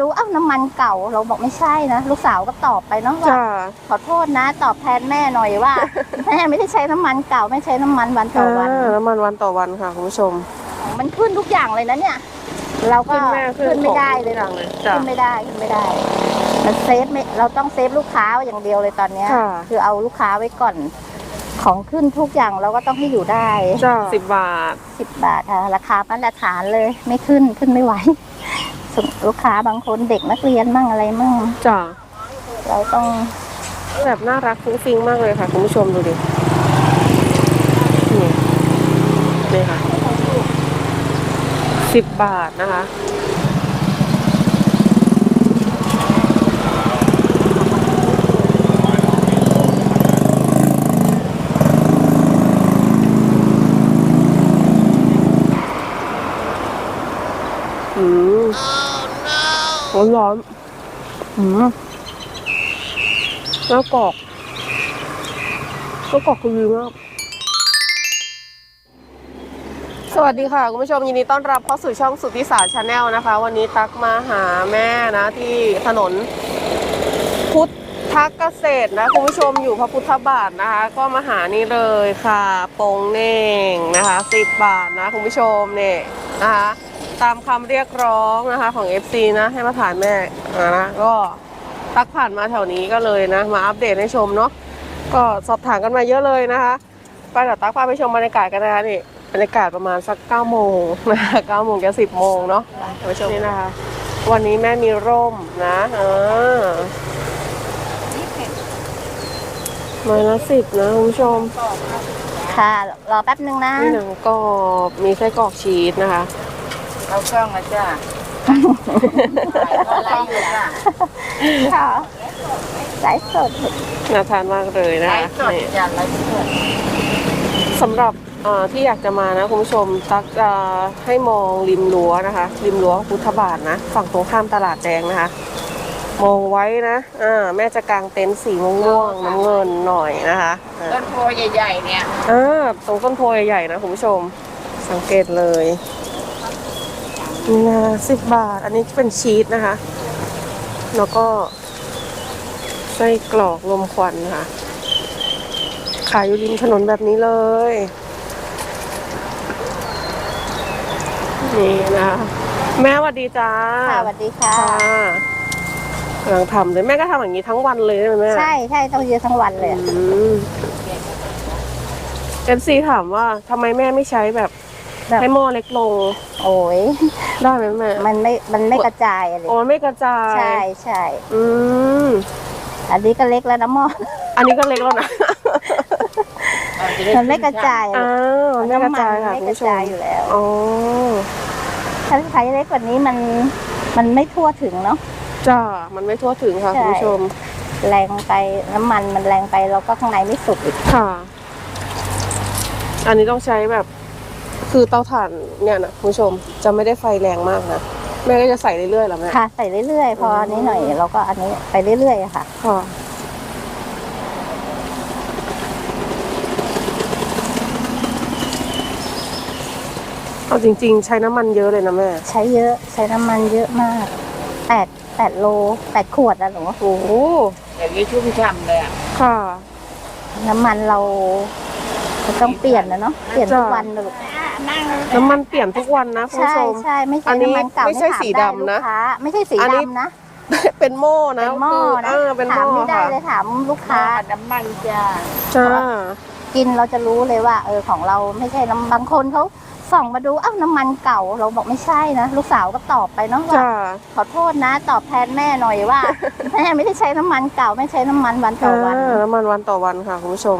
ดูอ้าวน้ำมันเก่าเราบอกไม่ใช่นะ ลูกสาวก็ตอบไปเนาะว่าจ้า ขอโทษนะ ตอบแทนแม่หน่อยว่า แม่ไม่ได้ใช้น้ำมันเก่าไม่ใช้น้ำมันวันต่อวัน อ่าน้ำมันวันต่อวันค่ะคุณผู้ชมมันขึ้นทุกอย่างเลยนะเนี่ย เราก็ขึ้นแม่ขึ้นขึ้นไม่ได้เลยของทุกอย่างเลยจ้ะ ขึ้นไม่ได้ขึ้นไม่ได้มันเซฟไม่เราต้องเซฟลูกค้าอย่างเดียวเลยตอนเนี้ยค่ะคือเอาลูกค้าไว้ก่อน ของขึ้นทุกอย่างเราก็ต้องให้อยู่ได้จ้าสิบบาท สิบบาทค่ะราคามาตรฐานเลย ไม่ขึ้นขึ้นไม่ไหวส่วน ลูกค้าบางคนเด็กนักเรียนมั่งอะไรมั่งจ้าเราต้องแบบน่ารักฟุ้งฟิ้งมากเลยค่ะคุณผู้ชมดูดินี่นี่ค่ะสิบบาทนะคะ อืมร้อนร้อนๆอืมแล้วกอกแล้วกอกคือดีมากสวัสดีค่ะ คุณผู้ชมยินดีต้อนรับเข้าสู่ช่องสุทธิสาชาแนลนะคะ วันนี้ตักมาหาแม่นะที่ถนนพุทธเกษตรนะ คุณผู้ชมอยู่พระพุทธบาทนะคะ ก็มาหานี่เลยค่ะ ปงเน่งนะคะสิบบาทนะ คุณผู้ชมเนี่ยนะคะ ตามคำเรียกร้องนะคะของ FC นะ ให้มาถ่ายแม่อ่านะก็ตักผ่านมาแถวนี้ก็เลยนะ มาอัปเดตให้ชมเนาะก็สอบถามกันมาเยอะเลยนะคะ ไปเดี๋ยวตักพาไปชมบรรยากาศกันนะคะนี่บรรยากาศประมาณสัก9ก้าโมงนะคะเก้าโมงจะสิบโมงเนาะไปชมนี่นะคะ วันนี้แม่มีร่มนะเออไมาละสิบนะคุณผู้ชม ค่ะ รอแป๊บนึงนะ มีหนังกรอบ มีไส้กรอกชีสนะคะ เอาเครื่องมาจ้าอะไรอยู่จ้าค่ะสายสดน่าทานมากเลยนะไลคะฟ์สดนี่จ้าไลฟ์สดสำหรับเอ่อที่อยากจะมานะคุณผู้ชมตักจะให้มองริมรั้วนะคะริมรั้วพุทธบาทนะ ฝั่งตรงข้ามตลาดแดงนะคะ มองไว้นะอ่าแม่จะกางเต็นท์สีม่วงๆน้ำเงินหน่อยนะคะอ่า ต้นโพใหญ่ๆเนี่ยอ่าตรงต้นโพใหญ่ๆนะคุณผู้ชมสังเกตเลย นี่นะสิบบาท อันนี้เป็นชีสนะคะ แล้วก็ไส้กรอกลมควันนะคะขายอยู่ริมถนนแบบนี้เลย นี่นะคะแม่สวัสดีจ้าค่ะสวัสดีค่ะค่ะกำลังทำเลย แม่ก็ทำอย่างนี้ทั้งวันเลยใช่ไหมแม่ใช่ใช่ต้องเยอะทั้งวันเลยอะเอฟซีถามว่าทำไมแม่ไม่ใช้แบบ แบบให้หม้อเล็กลง โอ้ยได้ไหมแม่มันไม่มันไม่กระจายอะไรโอ้ไม่กระจายใช่ใช่อืมอันนี้ก็เล็กแล้วนะหม้ออันนี้ก็เล็กแล้วนะมันไม่กระจายอะอ้าวไม่กระจายค่ะไม่คุณกระผู้ชจามยอยู่แล้วอ๋อถ้าใช้เล็กกว่านี้มันมันไม่ทั่วถึงเนาะจ้ามันไม่ทั่วถึงค่ะใช่คุณผู้ชม แรงไปน้ำมันมันแรงไปเราก็ข้างในไม่สุกอีกค่ะ อันนี้ต้องใช้แบบ คือเตาถ่านเนี่ยนะคุณผู้ชมจะไม่ได้ไฟแรงมากนะแม่ก็จะใส่เรื่อยๆเหรอแม่ค่ะ ใส่เรื่อยๆ พออันนี้หน่อยเราก็อันนี้ไปเรื่อยๆอะค่ะ ค่ะเอาจริง ๆ ใช้น้ำมันเยอะเลยนะแม่ ใช้เยอะใช้น้ำมันเยอะมากแปดแปดโลแปดขวดอะหนูโอ้โหอย่างนี้ชุ่มฉ่ำเลยอะค่ะ น้ำมันเราเราต้องเปลี่ยนนะเนาะเปลี่ยนทุกจ้ะวันนะลูก น้ำมันเปลี่ยนทุกวันนะคุณใช่ผู้ชม ใช่ไม่อัใช่นนี้น้ำมันเก่าไม่ใช่ถาสีไดำนะลูกค้าไม่ใช่สีอันนี้ ดำนะเป็นหม้อนะเป็นหม้อคือนะเออเป็นหถาม้มอไม่ได้ค่ะเลยถามลูกค้าค้า น้ำมันจ้าจ้ากินเราจะรู้เลยว่า เออของเราไม่ใช่น้ำบางคนเขาส่องมาดูอ้าวน้ำมันเก่าเราบอกไม่ใช่นะลูกสาวก็ตอบไปเนาะว่าจ้า ขอโทษนะ ตอบแทนแม่หน่อยว่า แม่ไม่ได้ใช้น้ำมันเก่าไม่ใช้น้ำมันวันต่อวัน อ่าน้ำมันวันต่อวันค่ะคุณผู้ชม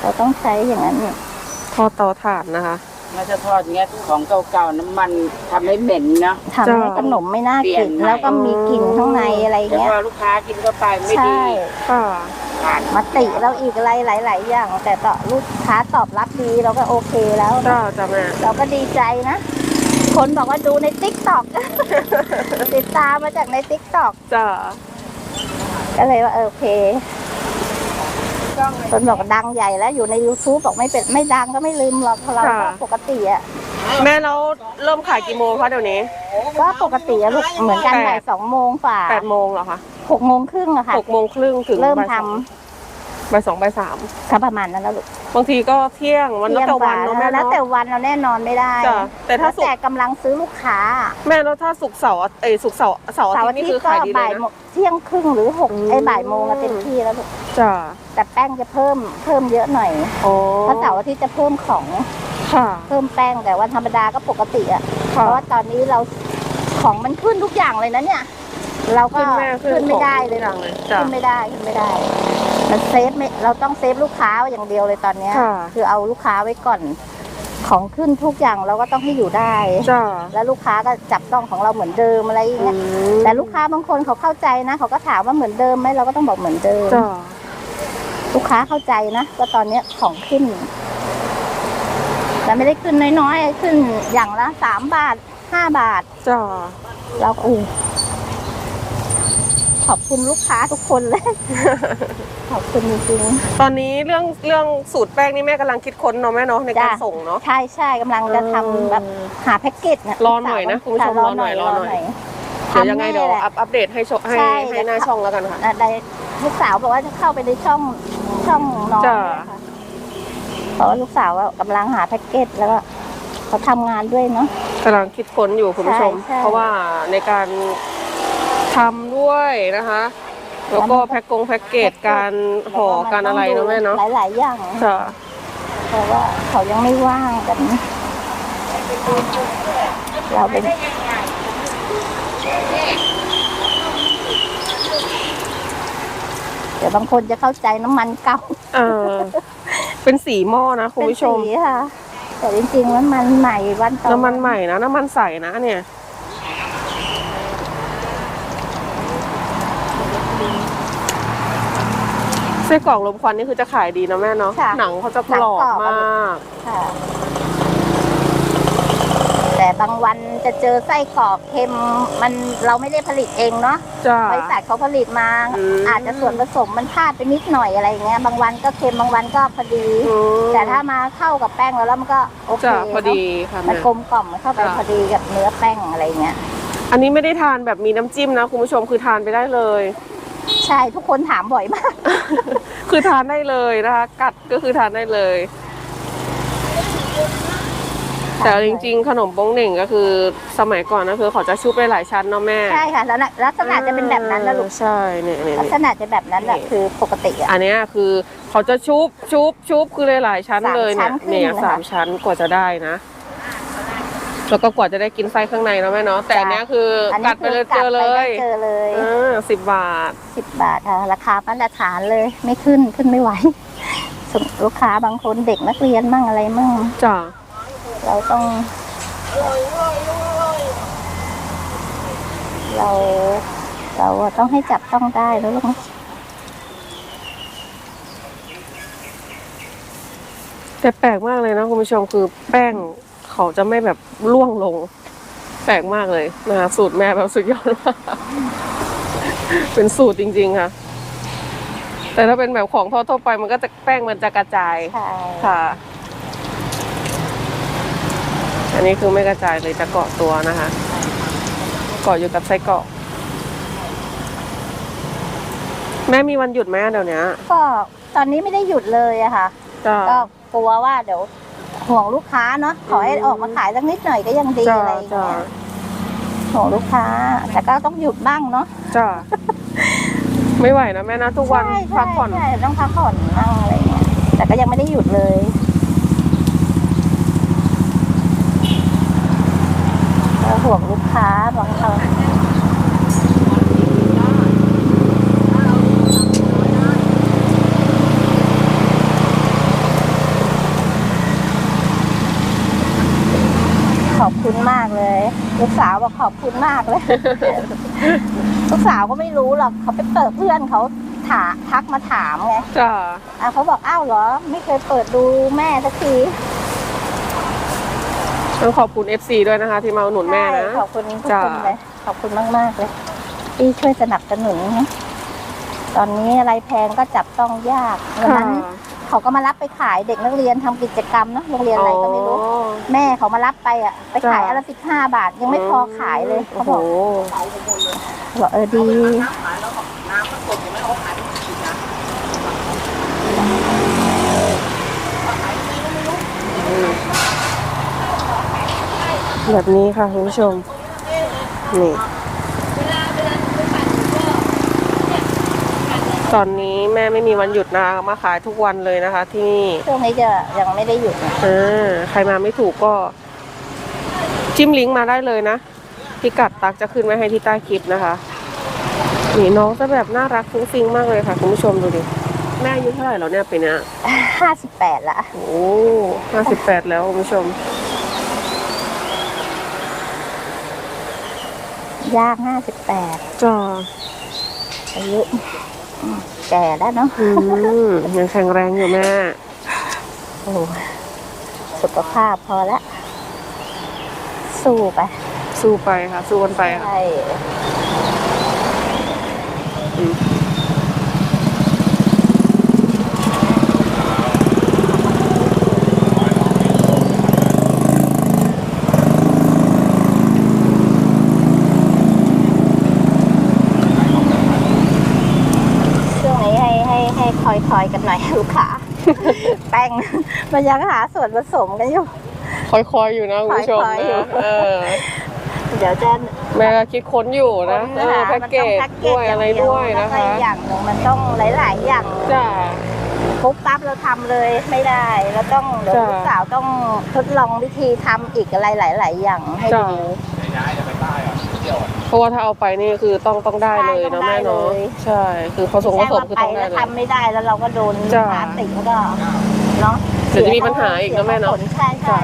เราต้องใช้อย่างนั้นเนี่ยท อดเตาถ่านนะคะเราจะทอดเงี้ยของเก่าๆน้ำมันทำให้เหม็นเนาะ ทำให้จ้ะขนมไม่น่าเปลี่ยกินนใหม่แล้วก็มีกลิ่นข้างในอะไรแต่เงี้ยพอลูกค้ากินเข้าไปไม่ใช่ ดีค่ะ ผ่านมาติเราอีกอะไรหลาย ๆ อย่าง แต่ต่อลูกค้าตอบรับดีเราก็โอเคแล้วจ้าจ้าแม่ เราก็ดีใจนะ คนบอกว่าดูในติ๊กต็อก ติดตามมาจากในติ๊กต็อกจ้าก็เลยว่าเออโอเค คนบอกดังใหญ่แล้วอยู่ใน YouTube บอกไม่เป็นไม่ดังก็ไม่ลืมหรอกเพราะเราก็ปกติอะแม่แล้วเริ่มขายกี่โมงคะเดี๋ยวนี้ก็ปกติอะลูกเหมือนกันแปดบ่ายสองโมงฝ่าแปดโมงเหรอคะหกโมงครึ่งอะค่ะ หกโมงครึ่งถึงเริ่มบ่ายทสองบ่ายสองบ่ายสามำค่ะประมาณนั้นแล้วลูก บางทีก็เที่ยงวันแล้วแต่วันเนาะแม่แล้วเนาะ แต่วันเราแน่นอนไม่ได้จ้ะแต่ถ้าแล้วสุก แต่กำลังซื้อลูกค้าแม่แล้วถ้าสุกร์เสาร์เอยสุกร์เสาร์เสาร์อาเสาร์ทิตอาย์นี่ทิตคือย์ก็ขายดีเลบ่ายยโมนะ งเที่ยงครึ่งหรือหกอืม ไอ้ยบ่ายโมงอะเต็มที่แล้วลูกจ้าแต่แป้งจะเพิ่มเพิ่มเยอะหน่อยโอ้เพราะเสาร์อาทิตย์จะเพิ่มของค่ะ เพิ่มแป้งแต่วันธรรมดาก็ปกติอะเพค่ะ ราะว่าตอนนี้เราของมันขึ้นทุกอย่างเลยนะเนี่ย เราก็ขึ้นแม่ขึ้นขึ้นไม่ได้เลยของทุกอย่างเลยจ้ะ ขึ้นไม่ได้ขึ้นไม่ได้ มันเซฟไม่เราต้องเซฟลูกค้าอย่างเดียวเลยตอนเนี้ยค่ะคือเอาลูกค้าไว้ก่อน ของขึ้นทุกอย่างเราก็ต้องให้อยู่ได้ จ้า แล้วลูกค้าก็จับต้องของเราเหมือนเดิมอะไรอย่างเงี้ย แต่ลูกค้าบางคนเขาเข้าใจนะ เขาก็ถามว่าเหมือนเดิมไหมเราก็ต้องบอกเหมือนเดิม จ้าลูกค้าเข้าใจนะว่าตอนเนี้ยของขึ้นแต่ไม่ได้ขึ้นน้อยๆ ขึ้นอย่างละสามบาทห้าบาท จ้าเราก็อู้ ขอบคุณลูกค้าทุกคนเลย ขอบคุณจริงตอนนี้เรื่องเรื่องสูตรแป้งนี่แม่กำลังคิดค้นเนาะแม่เนาะในการจ้ะส่งเนาะ ๆใช่ใช่กำลังจะทำแบบหาแพ็กเกจนะรอหน่อยนะคุณผู้ชมรอหน่อยรอหน่อย เดี๋ยวยังไงเดี๋ยวอัปอัปเดตให้ชมให้ใช่ ให้หน้าช่องแล้วกันค่ะ อะได้ลูกสาวบอกว่าจะเข้าไปในช่องช่องน้องจ้ะ เนี่ยค่ะเพราะว่าลูกสาวอะกำลังหาแพ็กเกจแล้วก็เขาทำงานด้วยเนาะ กำลังคิดค้นอยู่คุณผู้ชม ใช่ใช่ เพราะว่าในการ ทำด้วยนะคะ แล้วก็แพ็กกงแพ็กเกจการห่อการอะไรเนาะแม่เนาะหลายๆอย่างจ้ะเพราะว่าเขายังไม่ว่างกันเราเป็นเดี๋ยวบางคนจะเข้าใจน้ำมันเก่าเออเป็นสีหม้อนะคุณผู้ชมเป็นสีค่ะ แต่จริงๆน้ำมันใหม่วันต่อน้ำมันใหม่นะน้ำมันใสนะเนี่ย ไส้กรอกลมควันนี่คือจะขายดีนะแม่เนาะค่ะหนังเขาจะกรอบ มากค่ะ แต่บางวันจะเจอไส้กรอกเค็มมันเราไม่ได้ผลิตเองเนาะจ้า บริษัทเขาผลิตมา อืม อาจจะส่วนผสมมันพลาดไปนิดหน่อยอะไรอย่างเงี้ยบางวันก็เค็มบางวันก็พอดีอืมแต่ถ้ามาเข้ากับแป้งแล้วแล้วมันก็โอเคจ้าพอดีค่ะมันแม่ กลมกล่อมมันเข้าไปค่ะพอดีกับเนื้อแป้งอะไรเงี้ยอันนี้ไม่ได้ทานแบบมีน้ำจิ้มนะคุณผู้ชมคือทานไปได้เลย ใช่ทุกคนถามบ่อยมาก คือทานได้เลยนะคะ กัดก็คือทานได้เลย แต่จริงๆ ขนมโป้งเหน่งก็คือสมัยก่อนนะคือเขาจะชุบไปหลายชั้นเนาะแม่ใช่ค่ะแล้วน่ะลักษณะจะเป็นแบบนั้นนะลูกใช่เนี่ยเนี่ยลักเนี่ยษณะจะแบบนั้นแหละนี่คือปกติอะอันเนี้ยคือเขาจะชุบชุบชุบคือหลายๆชั้นสามเลยเนี่ยชั้นขึ้นเนี่ยนะคะสามชั้นกว่าจะได้นะ แล้วก็กว่าจะได้กินไส้ข้างในเนาะแม่เนาะแต่อันเนี้ยคืออันกันี้ดไปคือเลยกัเจดอไปเลได้ยเจอเลยอ่าสิบบาทสิบบาทค่ะราคามาตรฐานเลยไม่ขึ้นขึ้นไม่ไหวส่งลูกค้าบางคนเด็กนักเรียนมั่งอะไรมั่งจ้ะเราต้อง เรา เราต้องให้จับต้องได้แล้วลูกแต่แปลกมากเลยนะคุณผู้ชมคือแป้ง เขาจะไม่แบบร่วงลง แปลกมากเลยนะคะสูตรแม่แบบสุดยอดมากเป็นสูตรจริง ๆ ค่ะ แต่ถ้าเป็นแบบของทั่วๆไปมันก็จะแป้งมันจะกระจายใช่ค่ะ อันนี้คือไม่กระจายเลยจะเกาะตัวนะคะ เกาะอยู่กับไส้กรอกแม่มีวันหยุดไหมเดี๋ยวนี้ก็ตอนนี้ไม่ได้หยุดเลยอะค่ะ จ้าก็กลัวว่าเดี๋ยว ห่วงลูกค้าเนาะขอให้อืมออกมาขายสักนิดหน่อยก็ยังดีจ้าอะไรอย่างจ้าเงี้ยห่วงลูกค้า แต่ก็ต้องหยุดบ้างเนาะจ้าไม่ไหวนะแม่นะทุกวันใช่พักผ่อนใช่ใช่ต้องพักผ่อนบ้างอะไรเงี้ยแต่ก็ยังไม่ได้หยุดเลยก็ห่วงลูกค้าบางครั้งขอบคุณมากเลย ลูกสาวบอกขอบคุณมากเลย ลูกสาวก็ไม่รู้หรอกเขาไปเปิดเพื่อนเขาถาทักมาถามไงจ้าอะเขาบอกอ้าวเหรอ ไม่เคยเปิดดูแม่สักทีต้องขอบคุณ FC ด้วยนะคะ ที่มาอุดหนุนแม่นะ ใช่ขอบคุณทุกจ้า คนเลย ขอบคุณมากๆเลยที่ช่วยสนับสนุน ตอนนี้อะไรแพงก็จับต้องยากวันนั้นค่ะ เขาก็มารับไปขายเด็กนักเรียนทำกิจกรรมเนอะโรงเรียนอะไรก็ไม่รู้อ๋อแม่เขามารับไปอะไปขายจ้ะอนละสิบห้าบาทยังไม่พอขายเลยโอ้เขาโหบอกบอกเออดีแบบนี้ค่ะคุณผู้ชมนี่ ตอนนี้แม่ไม่มีวันหยุดนะคะมาขายทุกวันเลยนะคะ ที่นี่ช่วงนี้จะยังไม่ได้หยุดนะเออใครมาไม่ถูกก็ จิ้มลิงก์มาได้เลยนะพิกัดตักจะขึ้นไว้ให้ที่ใต้คลิปนะคะนี่น้องจะแบบน่ารักฟุ้งฟิ้งมากเลยค่ะคุณผู้ชมดูดิแม่อายุเท่าไหร่แล้วเนี่ยปีเนี้ยห้าสิบแปดละโอ้ห้าสิบแปดแล้วคุณผู้ชมย่างห้าสิบแปดจ้าอายุอืม แก่แล้วเนาะอืมยังแข็งแรงอยู่แม่โอ้สุขภาพพอละสู้ไปสู้ไปค่ะ สู้กันไปค่ะใช่ อืม ช่วงนี้ให้ให้ให้คอยคอยกันหน่อย ลูกค้า แป้งมันยังหาส่วนผสมกันอยู่ คอยๆอยู่นะคุณผู้ชมคอยๆอยู่ นะเออเดี๋ยวจะแม่ก็คิดค้นอยู่นะเออค้แพ็กเกจด้วยอะไรด้วยนะแล้วก็คะอีกอย่างหนึ่งมันต้องหลาย ๆ อย่างจ้า ปุ๊บปั๊บเราทำเลยไม่ได้เราต้องเดี๋ยวจ้ะ ลูกสาวต้องทดลองวิธีทำอีกอะไรหลาย ๆ อย่างให้จ้า ดู เพราะว่าถ้าเอาไปนี่คือต้องต้องได้เลยใช่ต้เนาะองได้แม่เนาะเลยใช่ คือผสมผสมคือไปต้องได้แล้วเลยทำไม่ได้แล้วเราก็โดนจ้ะพลาสติกแล้วก็เนาะเดี๋ยวจะมีปัญหาอีกนะแม่เนาะสียผลใช่ใช่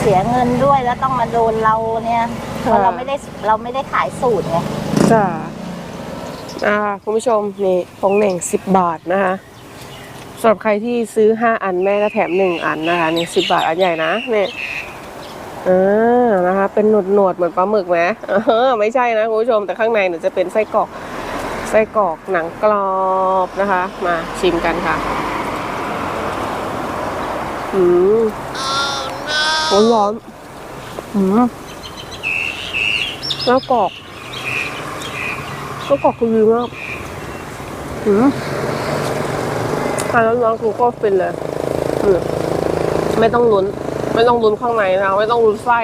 เสียเงินด้วยแล้วต้องมาโดนเราเนี่ยเพราะค่ะเราไม่ได้เราไม่ได้ขายสูตรไงจ้าอ่าคุณผู้ชมนี่ฟองเหน่งสิบบาทนะคะสำหรับใครที่ซื้อห้าอันแม่ก็แถมหนึ่งอันนะคะนี่สิบบาทอันใหญ่นะเนี่ยเออนะคะ เป็นหนวดหนวดเหมือนปลาหมึกไหมเออไม่ใช่นะคุณผู้ชมแต่ข้างในเนี่ยจะเป็นไส้กรอกไส้กรอกหนังกรอบนะคะ มาชิมกันค่ะอืมร้อนร้อนอืมแล้วกรอกก็กรอกคือดีมากอืมทานร้อนๆคือก็ฟินเลยอืมไม่ต้องลุ้น ไม่ต้องลุ้นข้างในนะไม่ต้องลุ้นไส้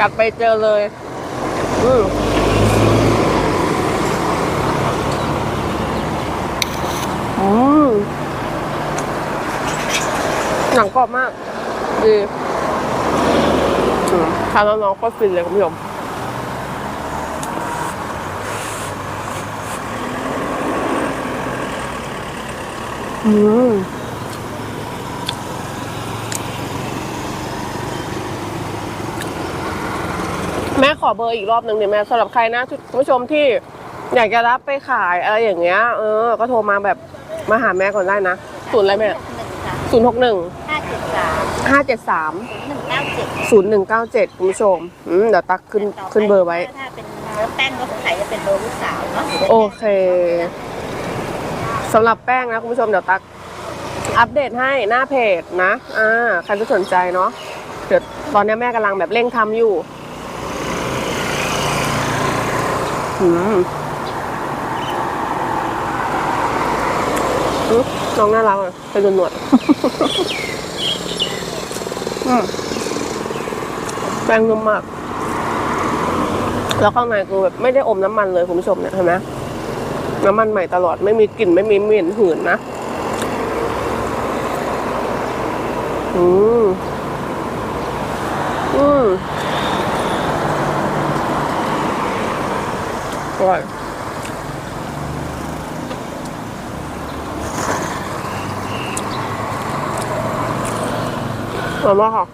กัดไปเจอเลย อืมอืมหนังกรอบมาก ดีทานร้อนๆก็ฟินเลยคุณผู้ชมอืมแม่ข อเบอร์อีกรอบหนึ่งเดี๋ยวแม่สำหรับใครนะคุณผู้ชมที่อยากจะรับไปขายอะไรอย่างเงี้ย เออ ก็โทรมาแบบมาหาแม่ก่อนได้นะศูนย์อะไรแม่หนึ่งค่ะศูนย์หกหนึ่งห้าเจ็ดสามห้าเจ็ดสามหนึ่งเก้าเจ็ดศูนย์หนึ่งเก้าเจ็ดคุณผู้ชมอืมเดี๋ยวตักขึ้นขึ้นเบอร์ไว้ ถ้าเป็นเนื้อแป้งก็สงสัยจะเป็นเบอร์ลูกสาวเนาะโอเคสำหรับแป้งนะคุณผู้ชมเดี๋ยวตักอัปเดตให้หน้าเพจนะ อ่า ใครที่สนใจเนาะ เดี๋ยวตอนนี้แม่กำลังแบบเร่งทำอยู่อืมอุ๊ย น้องน่ารักอะเป็นหนวดๆอืมแป้งนุ่มมาก แล้วข้างในคือแบบไม่ได้อมน้ำมันเลยคุณผู้ชมเนี่ยเห็นไหมน้ำมันใหม่ตลอดไม่มีกลิ่นไม่มีเหม็นหืนนะ อืม อืม อร่อยอร่อยมากค่ะ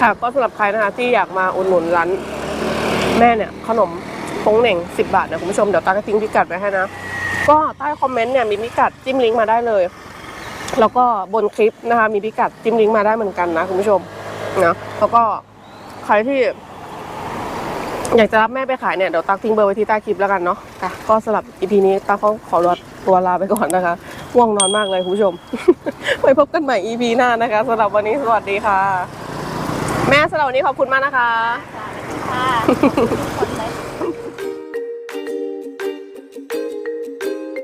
ค่ะก็สำหรับใครนะคะที่อยากมาอุดหนุนร้านแม่เนี่ยขนมโป้งเหน่ง 10 บาทนะคุณผู้ชม เดี๋ยวตาก็ทิ้งพิกัดไว้ให้นะ ก็ใต้คอมเมนต์เนี่ยมีพิกัดจิ้มลิงก์มาได้เลย แล้วก็บนคลิปนะคะมีพิกัดจิ้มลิงก์มาได้เหมือนกันนะคุณผู้ชม นะแล้วก็ใครที่อยากจะรับแม่ไปขายเนี่ยเดี๋ยวตักทิ้งเบอร์ไว้ที่ใต้คลิปแล้วกันเนาะค่ะก็สำหรับอีพีนี้ตักเขาขอตัวลาไปก่อนนะคะง่วงนอนมากเลยคุณผู้ชม ไว้พบกันใหม่อีพีหน้านะคะสำหรับวันนี้สวัสดีค่ะ แม่สำหรับวันนี้ขอบคุณมากนะคะ ค่ะ